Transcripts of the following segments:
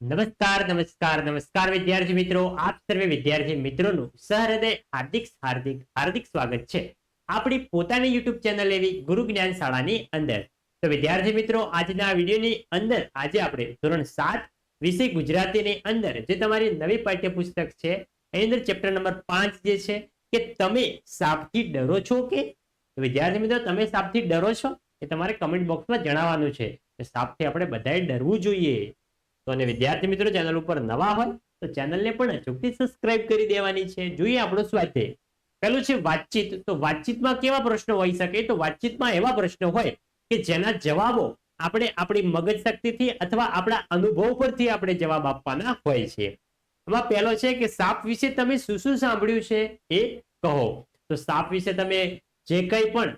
નમસ્કાર નમસ્કાર નમસ્કાર વિદ્યાર્થી મિત્રો. આપ સર્વે વિદ્યાર્થી મિત્રોનું સહૃદય હાર્દિક હાર્દિક હાર્દિક સ્વાગત છે. આપણી પોતાની યુટ્યુબ ચેનલ એવી ગુરુ જ્ઞાન શાળાની અંદર. તો વિદ્યાર્થી મિત્રો, આજના વિડીયોની અંદર આજે આપણે ધોરણ સાત વિષય ગુજરાતીની અંદર જે તમારી નવી પાઠ્યપુસ્તક છે, એની અંદર ચેપ્ટર નંબર પાંચ જે છે, કે તમે સાપથી ડરો છો કે? વિદ્યાર્થી મિત્રો, તમે સાપથી ડરો છો? એ તમારે કમેન્ટ બોક્સમાં જણાવવાનું છે. સાપથી આપણે બધાએ ડરવું જોઈએ. તો અને વિદ્યાર્થી મિત્રો ચેનલ ઉપર નવા હોય તો ચેનલને પણ અચૂકથી સબસ્ક્રાઇબ કરી દેવાની છે. જોઈએ આપણો સ્વાધ્યાય. પેલું છે વાતચીત. તો વાતચીતમાં કેવા પ્રશ્નો હોઈ શકે? તો વાતચીતમાં એવા પ્રશ્નો હોય કે જેના જવાબો આપણે આપણી મગજ શક્તિથી અથવા આપણા અનુભવ પરથી આપણે જવાબ આપવાના હોય છે. એમાં પહેલો છે કે સાપ વિશે તમે શું શું સાંભળ્યું છે એ કહો. તો સાપ વિશે તમે જે કંઈ પણ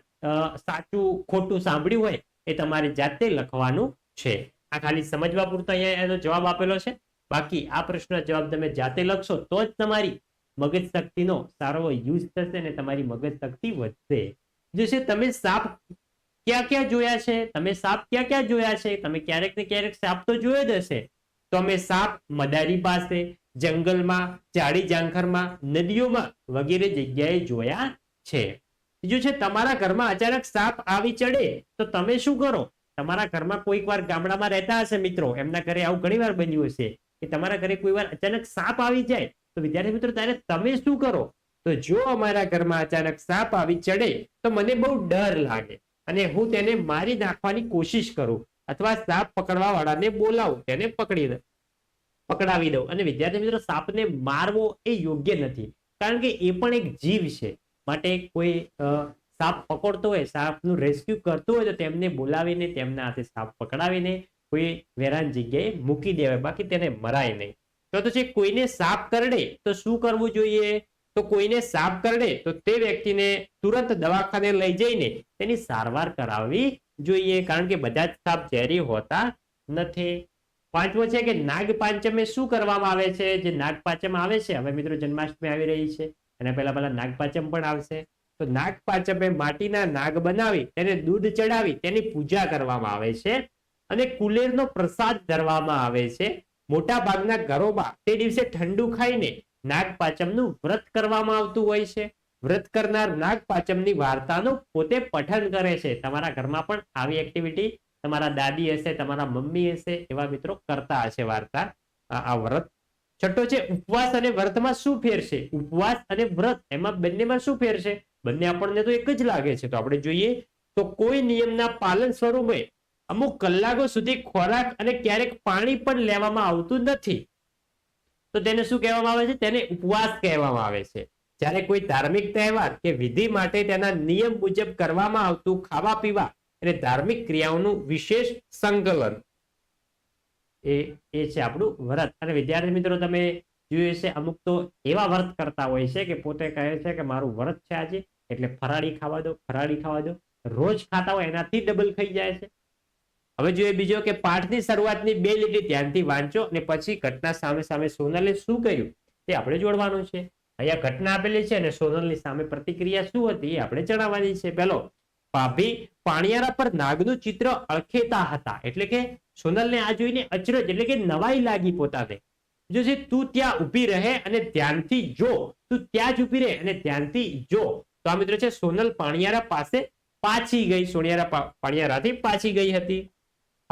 સાચું ખોટું સાંભળ્યું હોય એ તમારે જાતે લખવાનું છે. આ ખાલી સમજવા પૂરતો અહીંયા એનો જવાબ આપેલો છે. બાકી આ પ્રશ્નનો જવાબ તમે જાતે લખશો તો જ તમારી મગજ શક્તિનો સારો યુઝ થશે અને તમારી મગજ શક્તિ વધશે. જે તમે સાપ ક્યાં ક્યાં જોયા છે? તમે સાપ ક્યાં ક્યાં જોયા છે? તમે ક્યારેક ને ક્યારેક સાપ તો જોયો જ હશે. તો અમે સાપ મદારી પાસે, જંગલમાં જાડી જાંખરમાં નદીઓમાં વગેરે જગ્યાએ જોયા છે. બીજું છે તમારા ઘરમાં અચાનક સાપ આવી ચડે તો તમે શું કરો? તમારા ઘરમાં કોઈક વાર ગામડામાં રહેતા હશે મિત્રો, એમના ઘરે આવું ઘણી વાર બન્યું હશે કે તમારા ઘરે કોઈ વાર અચાનક સાપ આવી જાય, તો વિદ્યાર્થી મિત્રો ત્યારે તમે શું કરો? તો જો અમારા ઘરમાં અચાનક સાપ આવી ચડે, તો મને બહુ ડર લાગે અને હું તેને મારી નાખવાની કોશિશ કરું અથવા સાપ પકડવા વાળાને બોલાવું, તેને પકડી દઉં, પકડાવી દઉં અને વિદ્યાર્થી મિત્રો સાપને મારવો એ યોગ્ય નથી. કારણ કે એ પણ એક જીવ છે. માટે કોઈ સાપ પકડતો હોય, સાપનું રેસ્ક્યુ કરતો હોય તો તેમને બોલાવીને, તેમના હાથે સાપ પકડાવીને કોઈ વેરાન જગ્યાએ મૂકી દેવાય, બાકી તેને મરાય નહીં. તો તો છે, કોઈને સાપ કરડે તો શું કરવું જોઈએ? તો કોઈને સાપ કરડે તો તે વ્યક્તિને તુરંત દવાખાને લઈ જઈને તેની સારવાર કરાવવી જોઈએ, કારણ કે બધા જ સાપ ઝેરી હોતા નથી. પાંચમો છે કે નાગ પાંચમે શું કરવામાં આવે છે? જે નાગ પાંચમ આવે છે, હવે મિત્રો જન્માષ્ટમી આવી રહી છે, એના પહેલા પહેલા નાગ પાંચમ પણ આવશે. તો નાગ પાંચમે માટીના નાગ બનાવી, તેને દૂધ ચડાવી, તેની પૂજા કરવામાં આવે છે. અને કુલેરનો પ્રસાદ ધરવામાં આવે છે. મોટા ભાગના ઘરોમાં તે દિવસે ઠંડુ ખાઈને નાગ પાંચમનું વ્રત કરવામાં આવતું હોય છે. વ્રત કરનાર નાગ પાંચમની વાર્તાનું પોતે પઠન કરે છે. તમારા ઘરમાં પણ આવી એક્ટિવિટી તમારા દાદી હશે, તમારા મમ્મી હશે, એવા મિત્રો કરતા હશે વાર્તા. આ વ્રત. છઠ્ઠો છે, ઉપવાસ અને વ્રતમાં શું ફેર છે ઉપવાસ અને વ્રત, એમાં બંનેમાં શું ફેર છે બંને આપણને તો એક જ લાગે છે. તો આપણે જોઈએ તો કોઈ નિયમના પાલન સ્વરૂપે અમુક કલાકો સુધી ખોરાક અને ક્યારેક પાણી પણ લેવામાં આવતું નથી. તો તેને શું કહેવામાં આવે છે? તેને ઉપવાસ કહેવામાં આવે છે. જ્યારે કોઈ ધાર્મિક તહેવાર કે વિધિ માટે તેના નિયમ મુજબ કરવામાં આવતું ખાવા પીવા અને ધાર્મિક ક્રિયાઓનું વિશેષ સંકલન. એ એ છે આપણું વ્રત. અને વિદ્યાર્થી મિત્રો, તમે જોયું છે અમુક તો એવા વ્રત કરતા હોય છે કે પોતે કહે છે કે મારું વ્રત છે આજે. એટલે ફરાળી ખાવા દો, ફરાળી ખાવા દો. રોજ ખાતા હોય એનાથી ડબલ ખાઈ જાય છે. હવે જોઈએ બીજો કે પાઠની શરૂઆતની બે લીટી ધ્યાનથી વાંચો અને પછી ઘટના સામે સામે સોનલે શું કર્યું? તે આપણે જોડવાનું છે. અહીંયા ઘટના આપેલી છે અને સોનલની સામે પ્રતિક્રિયા શું હતી એ આપણે જણાવવાની છે. પેલો ભાભી પાણિયારા પર નાગનું ચિત્ર અળખેતા હતા. એટલે કે સોનલને આ જોઈને અચરજ, એટલે કે નવાઈ લાગી પોતાને. જો તું ત્યાં ઊભી રહે અને ધ્યાનથી જો, તું ત્યાં જ ઊભી રહે અને ધ્યાનથી જો. તો આ મિત્રો છે, સોનલ પાણિયારા પાસે પાછી ગઈ. સોનિયારા પાણિયારાથી પાછી ગઈ હતી.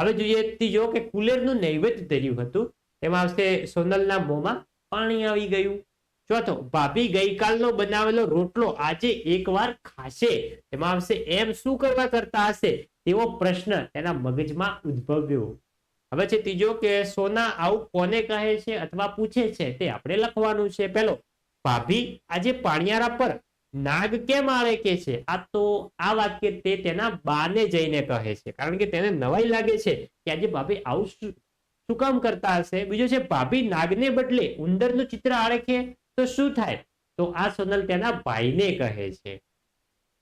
હવે જોઈએ ત્રીજો કે કુલેરનું નૈવેદ્ય ધર્યું હતું. તેમાં આવશે સોનલના મોંમાં પાણી આવી ગયું. ચોથો ભાભી ગઈકાલનો બનાવેલો રોટલો આજે એકવાર ખાશે. તેમાં આવશે એમ શું કરવા કરતા હશે? તેવો પ્રશ્ન તેના મગજમાં ઉદ્ભવ્યો. હવે છે ત્રીજો કે સોના આવું કોને કહે છે અથવા પૂછે છે તે આપણે લખવાનું છે. પેલો, ભાભી આજે પાણિયારા પર નાગ કેમ આવે કે છે? આ તો આ વાક્ય તે તેના બાને જઈને કહે છે. કારણ કે તેને નવાઈ લાગે છે કે આજે ભાભી આવું શું કામ કરતા હશે? બીજું છે, ભાભી નાગને બદલે ઉંદરનું ચિત્ર આળખે તો શું થાય? તો આ સોનલ તેના ભાઈને કહે છે.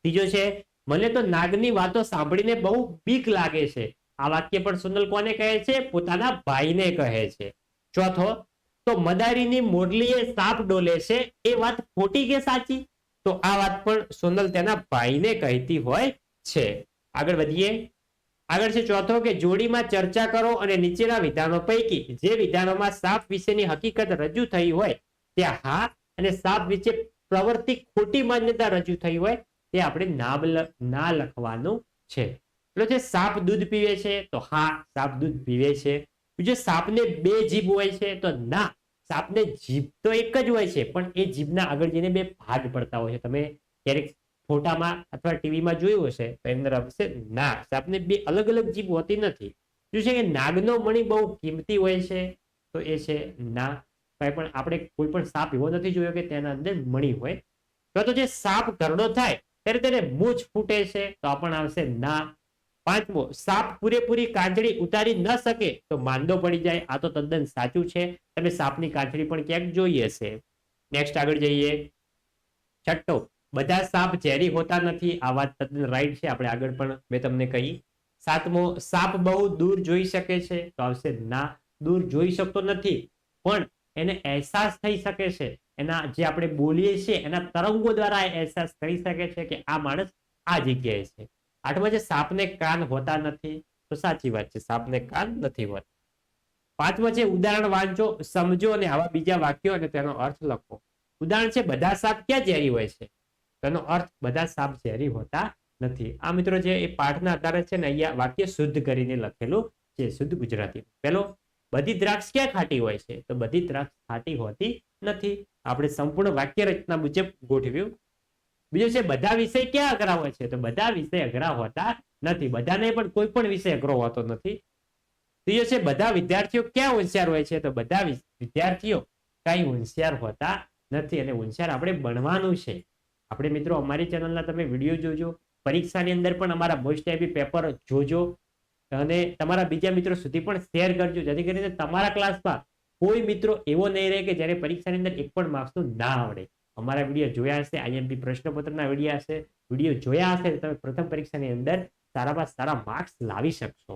ત્રીજો છે, મને તો નાગની વાતો સાંભળીને બહુ બીક લાગે છે. આ વાક્ય પણ સોનલ કોને કહે છે? પોતાના ભાઈને કહે છે. ચોથો, તો મદારીની મોરલીએ સાપ ડોલે છે? એ વાત ખોટી કે સાચી? તો આ વાત પણ સોનલ તેના ભાઈને કહેતી હોય છે. આગળ વધીએ. આગળ છે ચોથો કે જોડીમાં ચર્ચા કરો અને નીચેના વિધાનો પૈકી જે વિધાનોમાં સાપ વિશેની હકીકત રજૂ થઈ હોય ત્યાં હા અને સાપ વિશે પ્રવર્તી ખોટી માન્યતા રજૂ થઈ હોય તે આપણે નામ ના લખવાનું છે. એટલે છે સાપ દૂધ પીવે છે તો હા સાપ દૂધ પીવે છે. બીજું સાપને બે જીભ હોય છે તો ના સાપને જીભ તો એક જ હોય છે, પણ એ જીભના આગળ જઈને બે ભાગ પડતા હોય છે. તમે ક્યારેક ફોટામાં અથવા ટીવીમાં જોયું હશે તો એની અંદર આવશે નાગ. સાપને બે અલગ અલગ જીભ હોતી નથી. શું છે કે નાગનો મણી બહુ કિંમતી હોય છે? તો એ છે ના કઈ પણ આપણે કોઈ પણ સાપ એવો નથી જોયો કે તેના અંદર મણી હોય. તો જે સાપ ઘરડો થાય, ત્યારે તેને મૂછ ફૂટે છે, તો આ પણ આવશે ના પાંચમો, સાપ પૂરેપૂરી કાંજળી ઉતારી ન શકે તો માંદો પડી જાય. આ તો તદ્દન સાચું છે. તમે સાપની કાંજળી પણ ક્યાંક જોઈ હશે. નેક્સ્ટ આગળ જઈએ. છઠ્ઠો, બધા સાપ ઝેરી હોતા નથી. આ વાત તદ્દન રાઈટ છે. આપણે આગળ પણ મેં તમને કહી. સાતમો, સાપ બહુ દૂર જોઈ શકે છે. તો આવશે ના, દૂર જોઈ શકતો નથી. પણ એને અહેસાસ થઈ શકે છે. એના જે આપણે બોલીએ છીએ, એના તરંગો દ્વારા અહેસાસ કરી શકે છે કે આ માણસ આ જગ્યાએ છે. આઠમા છે સાપને કાન હોતા નથી. તો સાચી વાત છે, સાપને કાન નથી હોતા. પાંચમાં છે ઉદાહરણ વાંચો, સમજો અને આવા બીજા વાક્યો અને તેનો અર્થ લખો. ઉદાહરણ છે, બધા સાપ ક્યાં ઝેરી હોય છે? તેનો અર્થ, બધા સાપ ઝેરી હોતા નથી. આ મિત્રો જે એ પાઠના આધારે છે ને, અહીંયા વાક્ય શુદ્ધ કરીને લખેલું છે, શુદ્ધ ગુજરાતી. પેલો, બધી દ્રાક્ષ ક્યાં ખાટી હોય છે? તો બધી દ્રાક્ષ ખાટી હોતી નથી. આપણે સંપૂર્ણ વાક્ય રચના મુજબ ગોઠવ્યું. બીજું છે, બધા વિષય ક્યાં અઘરા હોય છે? તો બધા વિષય અઘરા હોતા નથી. બધાને પણ કોઈ પણ વિષય અઘરો હોતો નથી. ત્રીજો છે, બધા વિદ્યાર્થીઓ ક્યાં હોશિયાર હોય છે? તો બધા વિદ્યાર્થીઓ કઈ હોશિયાર હોતા નથી અને હોશિયાર આપણે બનવાનું છે. આપણે મિત્રો, અમારી ચેનલના તમે વીડિયો જોજો. પરીક્ષાની અંદર પણ અમારા મોસ્ટ આઈપી પેપર જોજો. અને તમારા બીજા મિત્રો સુધી પણ શેર કરજો. જેથી કરીને તમારા ક્લાસમાં કોઈ મિત્રો એવો નહીં રહે કે જ્યારે પરીક્ષાની અંદર એક પણ માર્ક્સનું ના આવડે. અમારા વીડિયો જોયા હશે આઈએમપી પ્રશ્નપત્રના વીડિયો હશે, વીડિયો જોયા હશે તમે પ્રથમ પરીક્ષાની અંદર સારામાં સારા માર્ક્સ લાવી શકશો.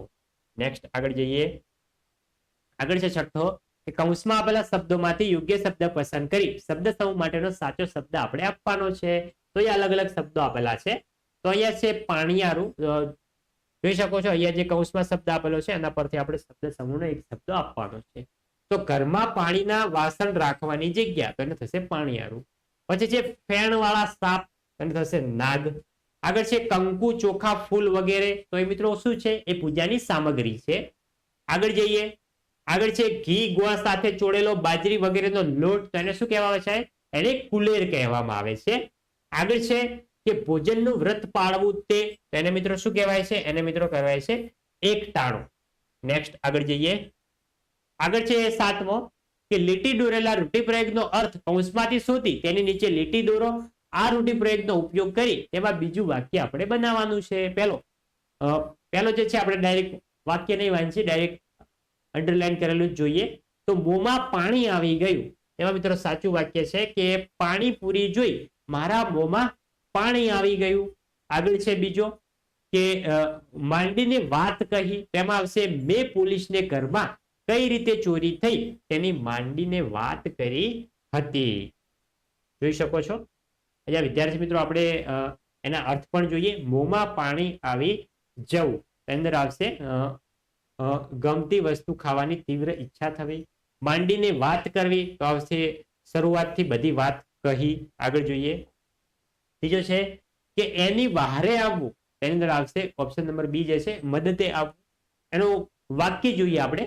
નેક્સ્ટ આગળ જઈએ. આગળ છે છઠ્ઠો, કે કૌંસમાં આપેલા શબ્દોમાંથી યોગ્ય શબ્દ પસંદ કરી શબ્દ સમૂહ માટેનો સાચો શબ્દ આપણે આપવાનો છે. તો એ અલગ અલગ શબ્દો આપેલા છે. તો અહીંયા છે પાણીયારું જોઈ શકો છો અહીંયા જે કૌંસમાં શબ્દ આપેલો છે, એના પરથી આપણે શબ્દ સમૂહનો એક શબ્દ આપવાનો છે. તો ઘરમાં પાણીના વાસણ રાખવાની જગ્યા, તો એને થશે પાણીયારું. પછી છે ફેણ વાળા સાપ એને થશે નાગ. આગળ છે કંકુ, ચોખા, ફૂલ વગેરે. તો એ મિત્રો શું છે? એ પૂજાની સામગ્રી છે. આગળ જઈએ. આગળ છે ઘી ગોળ સાથે ચોળેલો બાજરી વગેરેનો લોટ. તો એને શું કહેવામાં છે? એને કુલેર કહેવામાં આવે છે. આગળ છે કે ભોજનનું વ્રત પાળવું તે. તો એને મિત્રો શું કહેવાય છે? એને મિત્રો કહેવાય છે એકટાણું નેક્સ્ટ આગળ જઈએ. આગળ છે સાતમો. કે લીટી દોરેલા રૂઢિપ્રયોગનો અર્થ કૌંસમાંથી શોધી તેની નીચે લીટી દોરો. આ રૂઢિપ્રયોગનો ઉપયોગ કરી તેમાં બીજું વાક્ય આપણે બનાવવાનું છે. પહેલો પેલો જે છે આપણે ડાયરેક્ટ વાક્ય નહીં વાંચીએ ડાયરેક્ટ અંડરલાઈન કરેલું જ જોઈએ. તો મોંમાં પાણી આવી ગયું. એમાં મિત્રો સાચું વાક્ય છે કે પાણી પૂરી જોઈ મારા મોંમાં પાણી આવી ગયું. આગળ છે બીજો કે માંડીને વાત કહી. તેમાં આવશે, મેં પોલીસને ઘરમાં કઈ રીતે ચોરી થઈ? તેની માંડીને વાત કરી હતી. જોઈ શકો છો? અહીંયા વિદ્યાર્થી મિત્રો, આપણે એના અર્થ પણ જોઈએ. મોંમાં પાણી આવી જવું. અંદર આવશે ગમતી વસ્તુ ખાવાની તીવ્ર ઈચ્છા થવી. માંડીને વાત કરવી તો આવશે શરૂઆતથી બધી વાત કહી. આગળ જોઈએ. બીજો છે કે એની બહારે આવવું. તેની અંદર આવશે ઓપ્શન નંબર બી જે છે, મદદે આવવું. એનું વાક્ય જોઈએ આપણે.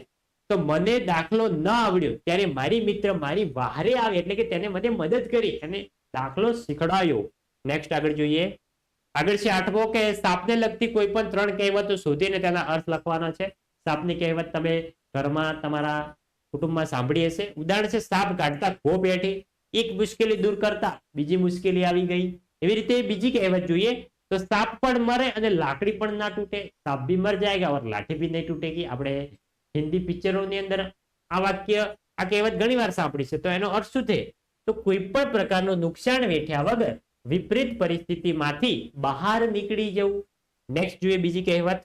તો મને દાખલો ન આવડ્યો, ત્યારે મારી મિત્ર મારી વાહરે આવે એટલે કે તેને મને મદદ કરી અને દાખલો શીખડાયો. નેક્સ્ટ આગળ જોઈએ. આગળ છે આઠમો કે સાપને લગતી કોઈ પણ ત્રણ કહેવતો શોધીને તેના અર્થ લખવાના છે. સાપની કહેવત તમે ઘરમાં તમારા કુટુંબમાં સાંભળી હશે. ઉદાહરણ છે, સાપ કાઢતા ખો બેઠી, એક મુશ્કેલી દૂર કરતા બીજી મુશ્કેલી આવી ગઈ. એવી રીતે બીજી કહેવત જોઈએ, તો સાપ પણ મરે અને લાકડી પણ ના તૂટે. સાપ બી મર જાયગા ઓર લાઠી બી નહીં તૂટેગી આપણે હિન્દી પિક્ચરોની અંદર આ વાક્ય, આ કહેવત ઘણી વાર સાંભળી છે. તો એનો અર્થ શું થાય તો કોઈ પણ પ્રકારનું નુકસાન વેઠ્યા વગર વિપરીત પરિસ્થિતિમાંથી બહાર નીકળી જવું. નેક્સ્ટ જોઈએ બીજી કહેવત.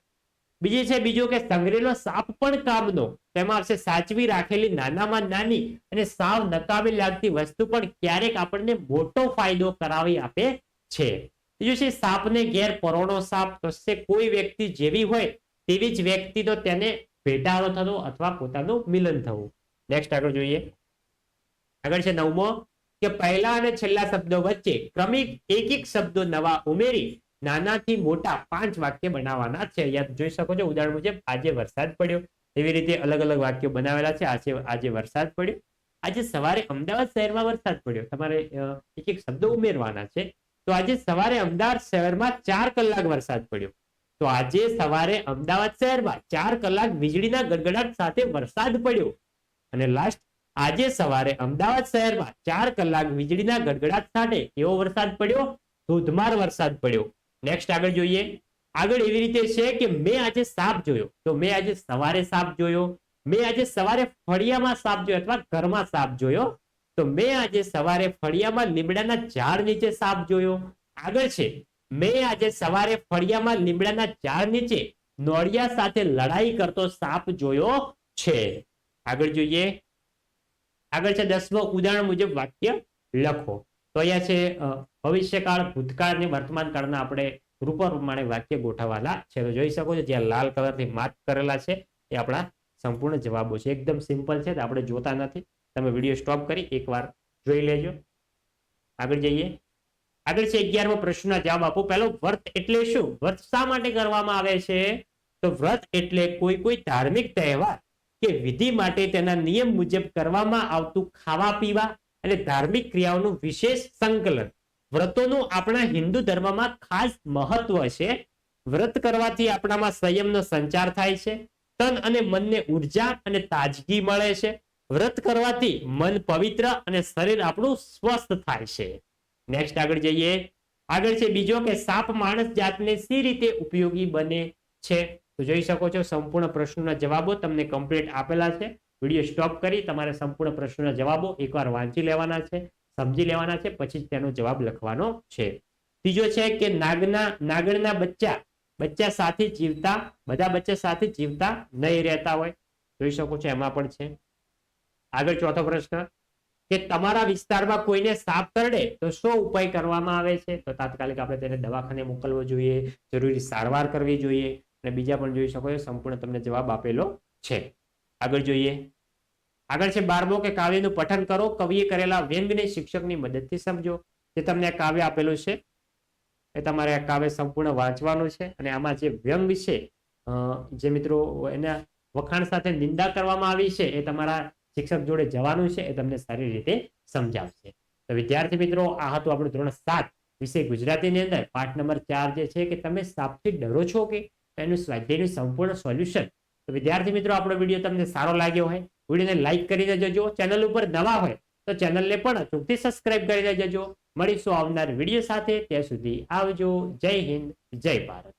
બીજી છે બીજો કે સંગ્રેલો સાપ પણ કામનો તેમાં આવશે સાચવી રાખેલી નાનામાં નાની અને સાવ નકામી લાગતી વસ્તુ પણ ક્યારેક આપણને મોટો ફાયદો કરાવી આપે છે. બીજું છે સાપને ઘેર પરોણો સાપ. તો કોઈ વ્યક્તિ જેવી હોય તેવી જ વ્યક્તિ તો તેને ભેટારો થતો અથવા પોતાનું મિલન થવું. નેક્સ્ટ આગળ જોઈએ. આગળ છે નવમો, કે પહેલા અને છેલ્લા શબ્દો વચ્ચે ક્રમિક એક એક શબ્દો નવા ઉમેરી નાનાથી મોટા પાંચ વાક્ય બનાવવાના છે. અહીંયા જોઈ શકો છો, ઉદાહરણ મુજબ, આજે વરસાદ પડ્યો. એવી રીતે અલગ અલગ વાક્યો બનાવેલા છે. આજે આજે વરસાદ પડ્યો. આજે સવારે અમદાવાદ શહેરમાં વરસાદ પડ્યો. તમારે એક એક શબ્દો ઉમેરવાના છે. તો આજે સવારે અમદાવાદ શહેરમાં ચાર કલાક વરસાદ પડ્યો. તો આજે સવારે અમદાવાદ શહેરમાં ચાર કલાક વીજળીના ગડગડાટ સાથે વરસાદ પડ્યો. અને લાસ્ટ આજે સવારે અમદાવાદ શહેરમાં ચાર કલાક વીજળીના ગડગડાટ સાથે કેવો વરસાદ પડ્યો? ધોધમાર વરસાદ પડ્યો. નેક્સ્ટ આગળ જોઈએ. આગળ એવી રીતે છે કે મેં આજે સાપ જોયો. તો મેં આજે સવારે સાપ જોયો. મેં આજે સવારે ફળિયામાં સાપ જોયો અથવા ઘરમાં સાપ જોયો. તો મેં આજે સવારે ફળિયામાં લીમડાના ઝાડ નીચે સાપ જોયો. આગળ છે. મેં આજે સવારે ફળિયામાં લીમડાના ઝાડ નીચે નોળિયા સાથે લડાઈ કરતો સાપ જોયો છે. આગળ જોઈએ. આગળ છે દસમો ઉદાહરણ મુજબ વાક્ય લખો. તો અહીંયા છે ભવિષ્યકાળ, ભૂતકાળ અને વર્તમાન કાળના આપણે રૂપો પ્રમાણે વાક્ય ગોઠવવાના છે. તો જોઈ શકો છો જ્યાં લાલ કલરથી માર્ક કરેલા છે એ આપણા સંપૂર્ણ જવાબો છે. એકદમ સિમ્પલ છે આપણે જોતા નથી. તમે વીડિયો સ્ટોપ કરી એકવાર જોઈ લેજો. આગળ જઈએ. આગળ છે અગિયારમો પ્રશ્નના જવાબ આપો. પહેલો, વ્રત એટલે શું? વ્રત શા માટે કરવામાં આવે છે? તો વ્રત એટલે કોઈ કોઈ ધાર્મિક તહેવાર કે વિધિ માટે તેના નિયમ મુજબ કરવામાં આવતું ખાવા પીવા અને ધાર્મિક ક્રિયાઓનું વિશેષ સંકલન. વ્રતોનું આપણા હિન્દુ ધર્મમાં ખાસ મહત્વ છે. વ્રત કરવાથી આપણામાં સંયમનો સંચાર થાય છે. તન અને મનને ઊર્જા અને તાજગી મળે છે. વ્રત કરવાથી મન પવિત્ર અને શરીર આપણું સ્વસ્થ થાય છે. નેક્સ્ટ આગળ જઈએ. આગળ છે બીજો કે સાપ માણસ જાતને સી રીતે ઉપયોગી બને છે? તો જોઈ શકો છો સંપૂર્ણ પ્રશ્નોના જવાબો તમને કમ્પ્લીટ આપેલા છે. વીડિયો સ્ટોપ કરી તમારે સંપૂર્ણ પ્રશ્નોના જવાબો એકવાર વાંચી લેવાના છે, સમજી લેવાના છે, પછી જ તેનો જવાબ લખવાનો છે. ત્રીજો છે કે નાગના, નાગણના બચ્ચા બચ્ચા સાથે જીવતા, બધા બચ્ચા સાથે જીવતા નહીં રહેતા હોય. જોઈ શકો છો એમાં પણ છે. આગળ ચોથો પ્રશ્ન. કે તમારા વિસ્તારમાં કોઈને સાપ કરડે તો શું ઉપાય કરવામાં આવે છે? તો તાત્કાલિક આપણે તેને દવાખાને મોકલવો જોઈએ, જરૂરી સારવાર કરવી જોઈએ અને બીજા પણ જોઈ શકો છો, સંપૂર્ણ તમને જવાબ આપેલો છે. આગળ જોઈએ. આગળ છે બારમો કે કાવ્યનું પઠન કરો, કવિએ કરેલા વ્યંગને શિક્ષકની મદદથી સમજો. જે તમને કાવ્ય આપેલું છે, એ તમારે આ કાવ્ય સંપૂર્ણ વાંચવાનું છે અને આમાં જે વ્યંગ છે જે મિત્રો એના વખાણ સાથે નિંદા કરવામાં આવી છે, એ તમારા શિક્ષક જોડે જવાનું છે એ તમને સારી રીતે સમજાવશે. તો વિદ્યાર્થી મિત્રો, આ હતું આપણું ધોરણ સાત. વિષય ગુજરાતીની અંદર પાઠ નંબર ચાર જે છે કે તમે સાપથી ડરો છો કે એનું સ્વાધ્યાયનું સંપૂર્ણ સોલ્યુશન. તો વિદ્યાર્થી મિત્રો, આપણો વીડિયો તમને સારો લાગ્યો હોય, વિડીયોને લાઈક કરીને જજો ચેનલ ઉપર નવા હોય, તો ચેનલને પણ અચૂકથી સબસ્ક્રાઇબ કરીને જજો મળીશું આવનાર વીડિયો સાથે. ત્યાં સુધી આવજો. જય હિન્દ, જય ભારત.